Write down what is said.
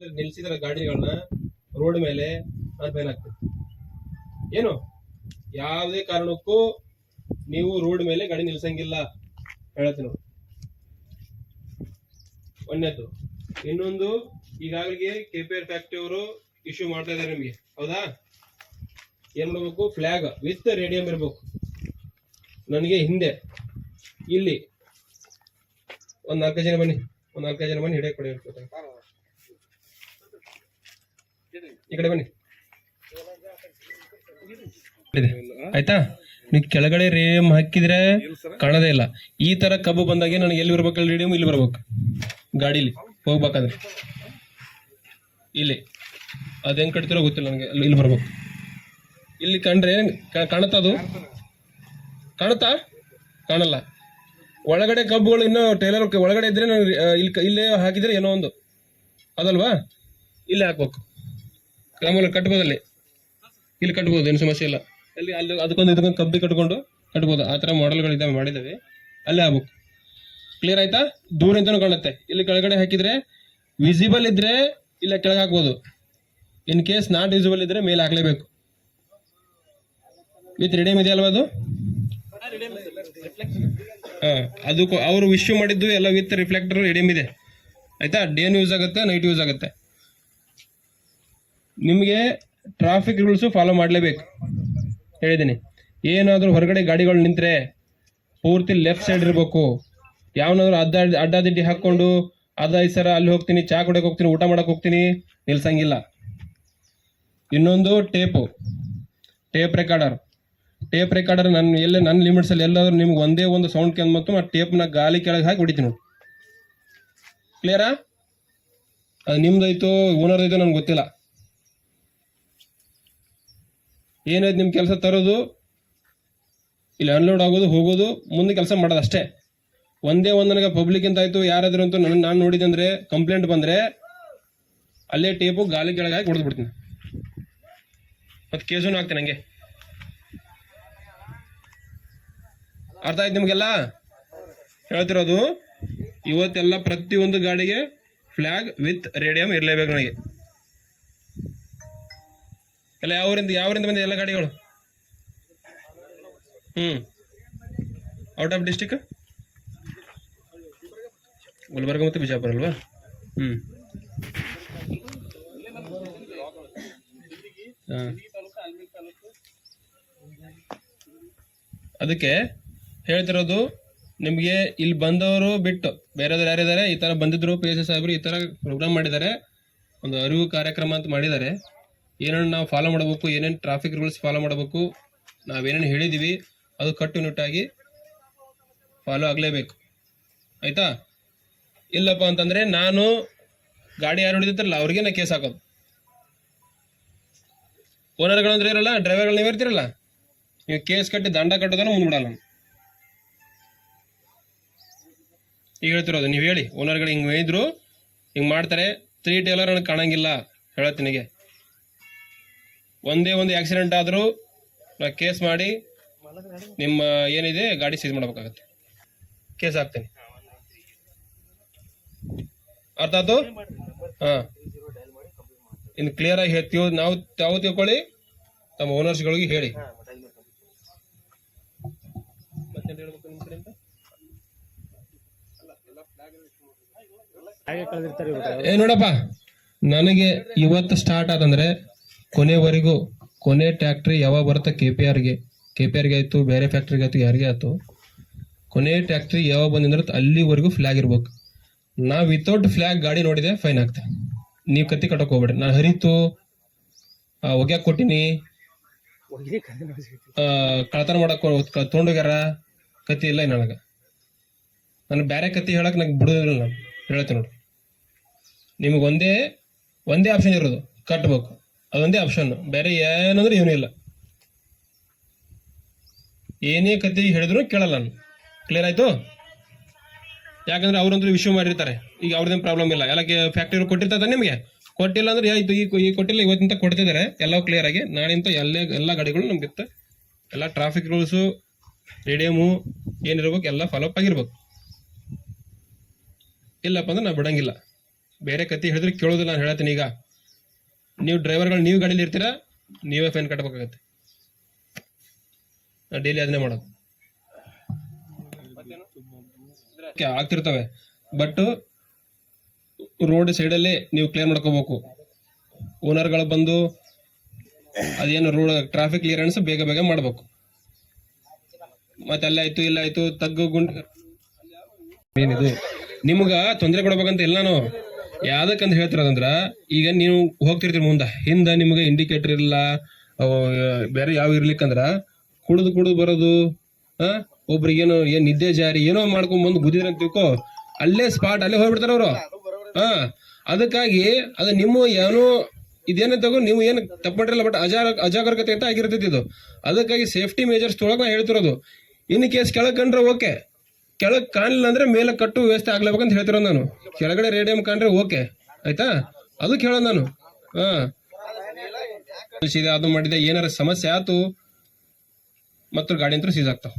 ನಿಲ್ಸಿದ್ರ ಗಾಡಿಗಳನ್ನ road ಮೇಲೆ ಆಗ್ತದೆ. ಏನು? ಯಾವುದೇ ಕಾರಣಕ್ಕೂ ನೀವು ರೋಡ್ ಮೇಲೆ ಗಾಡಿ ನಿಲ್ಸಂಗಿಲ್ಲ ಹೇಳ್ತೀನಿ ಒಂದೇದು ಇನ್ನೊಂದು, ಈಗಾಗಲೇ ಕೆ ಪಿ ಆರ್ ಫ್ಯಾಕ್ಟ್ರಿ ಅವರು ಇಶ್ಯೂ ಮಾಡ್ತಾ ಇದ್ದಾರೆ ನಿಮಗೆ. ಹೌದಾ? ಏನ್ ಮಾಡ್ಬೇಕು? ಫ್ಲಾಗ್ ವಿತ್ ರೇಡಿಯಂ ಇರ್ಬೇಕು. ನನಗೆ ಹಿಂದೆ. ಇಲ್ಲಿ. ಒಂದ್ ನಾಲ್ಕೈದು ಜನ ಬನ್ನಿ. ಒಂದ್ ನಾಲ್ಕೈದು ಜನ ಬನ್ನಿ ಹಿಡಿಯಕ್ಕೆ ಕೊಡಿ. ಈ ಬನ್ನಿ. ಆಯ್ತಾ? ನೀವು ಕೆಳಗಡೆ ರೇಮ್ ಹಾಕಿದ್ರೆ ಕಾಣದೇ ಇಲ್ಲ. ಈ ತರ ಕಬ್ಬು ಬಂದಾಗ ನನಗೆ ಎಲ್ಲಿ ಬರ್ಬೇಕು ರೇಡಿಯಮ್ ಇಲ್ಲಿ ಬರ್ಬೇಕು. ಗಾಡಿಲಿ. ಹೋಗ್ಬೇಕಾದ್ರೆ. ಇಲ್ಲಿ. ಅದೇನ್ ಹೆಂಗ್ ಕಟ್ತಿರೋ ಗೊತ್ತಿಲ್ಲ ನನಗೆ. ಅಲ್ಲಿ ಇಲ್ಲಿ ಬರ್ಬೇಕು. ಇಲ್ಲಿ ಕಂಡ್ರೆ ಕಾಣುತ್ತಾ ಅದು? ಕಾಣುತ್ತಾ? ಕಾಣಲ್ಲ. ಒಳಗಡೆ ಕಬ್ಬುಗಳು ಇನ್ನೂ ಟೈಲರ್ ಒಳಗಡೆ ಇದ್ರೆ ನಾನು ಇಲ್ಲಿ ಇಲ್ಲೇ ಹಾಕಿದ್ರೆ ಏನೋ ಒಂದು. ಅದಲ್ವಾ? ಇಲ್ಲೇ ಹಾಕ್ಬೇಕು. ಮಾಮೂಲಿ ಕಟ್ಬೋದಲ್ಲಿ? ಇಲ್ಲಿ ಕಟ್ಬೋದು, ಏನು ಸಮಸ್ಯೆ ಇಲ್ಲ. ಅಲ್ಲಿ ಅಲ್ಲಿ ಅದಕ್ಕೊಂದು ಇದಕ್ಕೊಂದು ಕಬ್ಬಿ ಕಟ್ಕೊಂಡು ಕಟ್ಬೋದು. ಆ ಥರ ಮಾಡೆಲ್ಗಳಿದ್ದಾವೆ ಮಾಡಿದ್ದಾವೆ. ಅಲ್ಲೇ ಆಗ್ಬೇಕು ಕ್ಲಿಯರ್ ಆಯ್ತಾ? ದೂರಿಂದನೂ ಕಾಣುತ್ತೆ. ಇಲ್ಲಿ ಕೆಳಗಡೆ ಹಾಕಿದ್ರೆ ವಿಸಿಬಲ್ ಇದ್ರೆ ಇಲ್ಲ ಕೆಳಗೆ ಹಾಕ್ಬೋದು. ಇನ್ ಕೇಸ್ ನಾಟ್ ವಿಸಿಬಲ್ ಇದ್ರೆ ಮೇಲೆ ಹಾಕ್ಲೇಬೇಕು. ವಿತ್ ರೆಡಿಯಮ್ ಇದೆ ಅಲ್ವಾ ಅದು? ಹಾ ಅದು ಅವರು ಇಶ್ಯೂ ಮಾಡಿದ್ದು ಎಲ್ಲ ವಿತ್ ರಿಫ್ಲೆಕ್ಟರ್ ರೆಡಿಯಮ್ ಇದೆ. ಆಯ್ತಾ? ಡೇನ್ ಯೂಸ್ ಆಗುತ್ತೆ ನೈಟ್ ಯೂಸ್ ಆಗುತ್ತೆ. ನಿಮಗೆ ಟ್ರಾಫಿಕ್ ರೂಲ್ಸು ಫಾಲೋ ಮಾಡಲೇಬೇಕು. ಹೇಳಿದ್ದೀನಿ. ಏನಾದರೂ ಹೊರಗಡೆ ಗಾಡಿಗಳು ನಿಂತರೆ ಪೂರ್ತಿ ಲೆಫ್ಟ್ ಸೈಡ್ ಇರಬೇಕು. ಯಾವನಾದ್ರೂ ಅಡ್ಡ ಅಡ್ಡಾದಿಡ್ಡಿ ಹಾಕ್ಕೊಂಡು, ಅದ ಈ ಸರ ಅಲ್ಲಿ ಹೋಗ್ತೀನಿ, ಚಾ ಕುಡಿಯೋಕೆ ಹೋಗ್ತೀನಿ, ಊಟ ಮಾಡಕ್ಕೆ ಹೋಗ್ತೀನಿ, ನಿಲ್ಸಂಗಿಲ್ಲ. ಇನ್ನೊಂದು tape tape recorder tape recorder ನನ್ನ ಎಲ್ಲ ನನ್ನ ಲಿಮಿಟ್ಸ್ ಅಲ್ಲಿ ಎಲ್ಲಾದ್ರೂ ನಿಮ್ಗೆ ಒಂದೇ ಒಂದು ಸೌಂಡ್ ಕೇಂದ್ರ ಆ ಟೇಪ್ನ ಗಾಲಿ ಕೆಳಗೆ ಹಾಕಿ ಹೊಡಿತೀನಿ ಕ್ಲಿಯರಾ ಅದು ಓನರ್ ಆಯ್ತು ನನ್ಗೆ ಗೊತ್ತಿಲ್ಲ. ಏನಾಯ್ತು ನಿಮ್ಮ ಕೆಲಸ ತರೋದು, ಇಲ್ಲಿ ಅನ್ಲೋಡ್ ಆಗೋದು, ಹೋಗೋದು, ಮುಂದೆ ಕೆಲಸ ಮಾಡೋದು ಅಷ್ಟೇ ಒಂದೇ ಒಂದು ನನಗೆ ಪಬ್ಲಿಕ್ ಅಂತ ಆಯ್ತು, ಯಾರಾದ್ರೂ ಅಂತೂ ನನ್ನ ನಾನು ನೋಡಿದೆ ಅಂದರೆ ಕಂಪ್ಲೇಂಟ್ ಬಂದ್ರೆ ಅಲ್ಲೇ ಟೇಪು ಗಾಲಿ ಕೆಳಗಾಗಿ ಹೊಡೆದು ಬಿಡ್ತೀನಿ ಮತ್ತೆ ಕೇಸೂ ಹಾಕ್ತೀನಿ ನನಗೆ ಅರ್ಥ ಆಯ್ತು ನಿಮಗೆಲ್ಲ? ಹೇಳ್ತಿರೋದು, ಇವತ್ತೆಲ್ಲ ಪ್ರತಿಯೊಂದು ಗಾಡಿಗೆ ಫ್ಲಾಗ್ ವಿತ್ ರೇಡಿಯಂ ಇರಲೇಬೇಕು ನನಗೆ. ಎಲ್ಲ ಯಾವೂರಿಂದ, ಯಾವರಿಂದ ಬಂದಿದೆ ಎಲ್ಲ ಗಾಡಿಗಳು? ಹ್ಮ್. ಔಟ್ ಆಫ್ ಡಿಸ್ಟಿಕ್ ಗುಲ್ಬರ್ಗ ಮತ್ತು ಬಿಜಾಪುರ ಅಲ್ವಾ? ಹ್ಮ್. ಹಾ. ಅದಕ್ಕೆ ಹೇಳ್ತಿರೋದು, ನಿಮಗೆ ಇಲ್ಲಿ ಬಂದವರು ಬಿಟ್ಟು ಬೇರೆದವ್ರು ಯಾರಿದ್ದಾರೆ, ಈ ಥರ ಬಂದಿದ್ರು, ಪಿ ಎಸ್ ಸಾಹೇಬರು ಈ ಥರ ಪ್ರೋಗ್ರಾಮ್ ಮಾಡಿದ್ದಾರೆ, ಒಂದು ಅರಿವು ಕಾರ್ಯಕ್ರಮ ಅಂತ ಮಾಡಿದ್ದಾರೆ. ಏನೇನು ನಾವು ಫಾಲೋ ಮಾಡಬೇಕು, ಏನೇನು ಟ್ರಾಫಿಕ್ ರೂಲ್ಸ್ ಫಾಲೋ ಮಾಡಬೇಕು, ನಾವೇನೇನು ಹೇಳಿದ್ದೀವಿ ಅದು ಕಟ್ಟುನಿಟ್ಟಾಗಿ ಫಾಲೋ ಆಗಲೇಬೇಕು. ಆಯಿತಾ? ಇಲ್ಲಪ್ಪ ಅಂತಂದರೆ ನಾನು ಗಾಡಿ ಯಾರು ಹೊಡಿದಿರ್ತಾರಲ್ಲ ಅವ್ರಿಗೆ ನಾ ಕೇಸ್ ಹಾಕೋದು. ಓನರ್ಗಳಂದ್ರೆ ಇರಲ್ಲ ಡ್ರೈವರ್ಗಳು ನೀವು ಇರ್ತಿರಲ್ಲ, ನೀವು ಕೇಸ್ ಕಟ್ಟಿ ದಂಡ ಕಟ್ಟೋದನ್ನು ಮುಂದ್ಬಿಡಲ್ಲ ಈಗ ಹೇಳ್ತಿರೋದು, ನೀವು ಹೇಳಿ ಓನರ್ಗಳು ಹಿಂಗೆ ಇದ್ರು ಹಿಂಗೆ ಮಾಡ್ತಾರೆ ತ್ರೀ ಟೇಲರ್ ನನಗೆ ಕಾಣಂಗಿಲ್ಲ ಹೇಳತ್ತೀನಿಗೆ ಒಂದೇ ಒಂದು ಆಕ್ಸಿಡೆಂಟ್ ಆದರೂ ನಾ ಕೇಸ್ ಮಾಡಿ ನಿಮ್ಮ ಏನಿದೆ ಗಾಡಿ ಸೀಸ್ ಮಾಡಬೇಕಾಗತ್ತೆ. ಕೇಸ್ ಹಾಕ್ತೀನಿ. ಅರ್ಥ ಆಯ್ತು? ಹಾ. ಇನ್ನು ಕ್ಲಿಯರ್ ಆಗಿ ಹೇಳ್ತೀವಿ. ನಾವು ತಾವು ತಿಳ್ಕೊಳ್ಳಿ, ತಮ್ಮ ಓನರ್ಸ್ಗಳಿಗೆ ಹೇಳಿ? ಏ, ನೋಡಪ್ಪ, ನನಗೆ ಇವತ್ತು ಸ್ಟಾರ್ಟ್ ಆದಂದ್ರೆ ಕೊನೆವರೆಗೂ ಕೊನೆ ಟ್ಯಾಕ್ಟ್ರಿ ಯಾವಾಗ ಬರುತ್ತೆ ಕೆ ಪಿ ಆರ್ಗೆ ಕೆ ಪಿ ಆರ್ಗೆ ಆಯಿತು, ಬೇರೆ ಫ್ಯಾಕ್ಟ್ರಿಗೆ ಆಯ್ತು, ಯಾರಿಗೆ ಆಯ್ತು? ಕೊನೆ ಟ್ಯಾಕ್ಟ್ರಿ ಯಾವಾಗ ಬಂದಿದ್ರೆ ಅಲ್ಲಿವರೆಗೂ ಫ್ಲಾಗ್ ಇರ್ಬೇಕು. ನಾ ವಿತೌಟ್ ಫ್ಲಾಗ್ ಗಾಡಿ ನೋಡಿದೆ ಫೈನ್ ಆಗ್ತದೆ ನೀವು ಕತ್ತಿ ಕಟ್ಟಕ್ ಹೋಗ್ಬೇಡ್ರಿ ನಾನು ಹರಿತು ಒಗ್ಯಾಕ್ ಕೊಟ್ಟಿನಿ. ಕಳತನ ಮಾಡಕ್ ತೊಗೊಂಡೋಗ್ಯಾರ? ಕತ್ತಿ ಇಲ್ಲ ನನಗೆ. ನಾನು ಬೇರೆ ಕತ್ತಿ ಹೇಳಕ್ ನಂಗೆ ಬಿಡೋದಿಲ್ಲ ನಾನು. ಹೇಳ್ತೀನಿ ನೋಡಿ. ನಿಮಗೆ ಒಂದೇ ಒಂದೇ ಆಪ್ಷನ್ ಇರೋದು. ಕಟ್ಬೇಕು. ಅದೊಂದೇ ಆಪ್ಷನ್ ಬೇರೆ ಏನಂದ್ರೆ ಏನೂ ಇಲ್ಲ. ಏನೇ ಕತೆ ಹೇಳಿದ್ರು ಕೇಳಲ್ಲ ನಾನು. ಕ್ಲಿಯರ್ ಆಯಿತು? ಯಾಕಂದ್ರೆ ಅವ್ರಂದ್ರೆ ವಿಷಯ ಮಾಡಿರ್ತಾರೆ. ಈಗ ಅವ್ರದ್ದೇನು ಪ್ರಾಬ್ಲಮ್ ಇಲ್ಲ. ಎಲ್ಲ ಫ್ಯಾಕ್ಟ್ರಿ ಕೊಟ್ಟಿರ್ತಾರೆ ನಿಮಗೆ? ಕೊಟ್ಟಿಲ್ಲ ಅಂದ್ರೆ ಆಯ್ತು ಈ ಕೊಟ್ಟಿಲ್ಲ ಇವತ್ತಿಂತ ಕೊಡ್ತಿದ್ದಾರೆ ಎಲ್ಲ ಕ್ಲಿಯರ್ ಆಗಿ. ನಾಳಿಂತ ಎಲ್ಲ ಎಲ್ಲ ಗಾಡಿಗಳು ನಮ್ಗೆ ಇತ್ತು. ಎಲ್ಲ ಟ್ರಾಫಿಕ್ ರೂಲ್ಸು ರೇಡಿಯಮು ಏನಿರ್ಬೇಕು ಎಲ್ಲ ಫಾಲೋ ಅಪ್ ಆಗಿರ್ಬೇಕು. ಇಲ್ಲಪ್ಪ ಅಂದ್ರೆ ನಾ ಬಿಡಂಗಿಲ್ಲ. ಬೇರೆ ಕತ್ತಿ ಹೇಳಿದ್ರೆ ಕೇಳೋದಿಲ್ಲ, ನಾನು ಹೇಳ್ತೀನಿ ಈಗ. ನೀವು ಡ್ರೈವರ್ಗಳು ನೀವು ಗಾಡೀಲಿ ಇರ್ತೀರಾ? ನೀವೇ ಫೈನ್ ಕಟ್ಟಬೇಕಾಗತ್ತೆ ಡೈಲಿ ಅದನ್ನೇ ಮಾಡೋದು. ಆಗ್ತಿರ್ತವೆ. ಬಟ್ ರೋಡ್ ಸೈಡಲ್ಲಿ ನೀವು ಕ್ಲಿಯರ್ ಮಾಡ್ಕೋಬೇಕು. ಓನರ್ಗಳು ಬಂದು ಅದೇನು ರೋಡ್ ಟ್ರಾಫಿಕ್ ಕ್ಲಿಯರೆನ್ಸ್ ಬೇಗ ಬೇಗ ಮಾಡ್ಬೇಕು. ಮತ್ತೆ ಅಲ್ಲಾಯ್ತು ಇಲ್ಲಾಯ್ತು ತಗ್ಗು ಗುಂಡ್ ಏನಿದು? ನಿಮ್ಗ ತೊಂದರೆ ಕೊಡ್ಬೇಕಂತ ಇಲ್ಲ ಯಾವ್ದಕ್ಕಂತ ಹೇಳ್ತಿರೋದಂದ್ರ ಈಗ ನೀವು ಹೋಗ್ತಿರ್ತೀರಿ ಮುಂದೆ, ಹಿಂದ ನಿಮ್ಗೆ ಇಂಡಿಕೇಟರ್ ಇಲ್ಲ ಬೇರೆ ಯಾವ ಇರ್ಲಿಕ್ಕಂದ್ರ ಕುಡಿದು ಕುಡಿದು ಬರೋದು, ಆ ಒಬ್ರಿಗೇನೋ ಏನ್ ನಿದ್ದೆ ಜಾರಿ, ಏನೋ ಮಾಡ್ಕೊಂಡ್ ಬಂದು ಗುದ್ದಿದ್ರೆ ಅಂತ ತಿಳ್ಕೊ, ಅಲ್ಲೇ ಸ್ಪಾಟ್ ಅಲ್ಲೇ ಹೋಗ್ಬಿಡ್ತಾರ ಅವರು. ಹಾ ಅದಕ್ಕಾಗಿ ಅದು ನಿಮ್ಮ ಏನೋ, ಇದೇನ ತಗೋ, ನೀವು ಏನು ತಪ್ಪು ಬಟ್ ಅಜಾರ, ಅಜಾಗರೂಕತೆ ಅಂತ ಆಗಿರ್ತೈತಿ ಇದು. ಅದಕ್ಕಾಗಿ ಸೇಫ್ಟಿ ಮೇಜರ್ಸ್ ತೊಳಗ ಹೇಳ್ತಿರೋದು. ಇನ್ ಕೇಸ್ ಕೆಳಗೆ ಕಂಡ್ರೆ ಓಕೆ ಕೆಳಗ್ ಕಾಣಲಿಲ್ಲ ಅಂದ್ರೆ ಮೇಲೆ ಕಟ್ಟು ವ್ಯವಸ್ಥೆ ಆಗ್ಲೇಬೇಕಂತ ಹೇಳ್ತಿರೋ ನಾನು. ಕೆಳಗಡೆ ರೇಡಿಯಂ ಕಾಣ್ರೆ ಓಕೆ ಆಯ್ತಾ? ಅದು ಕೇಳೋ ನಾನು. ಹಾ. ಅದು ಮಾಡಿದೆ, ಏನಾರ ಸಮಸ್ಯೆ ಆತು ಮತ್ತು ಗಾಡಿ ಅಂತೂ ಸೀಸ್ ಆಗ್ತಾವ.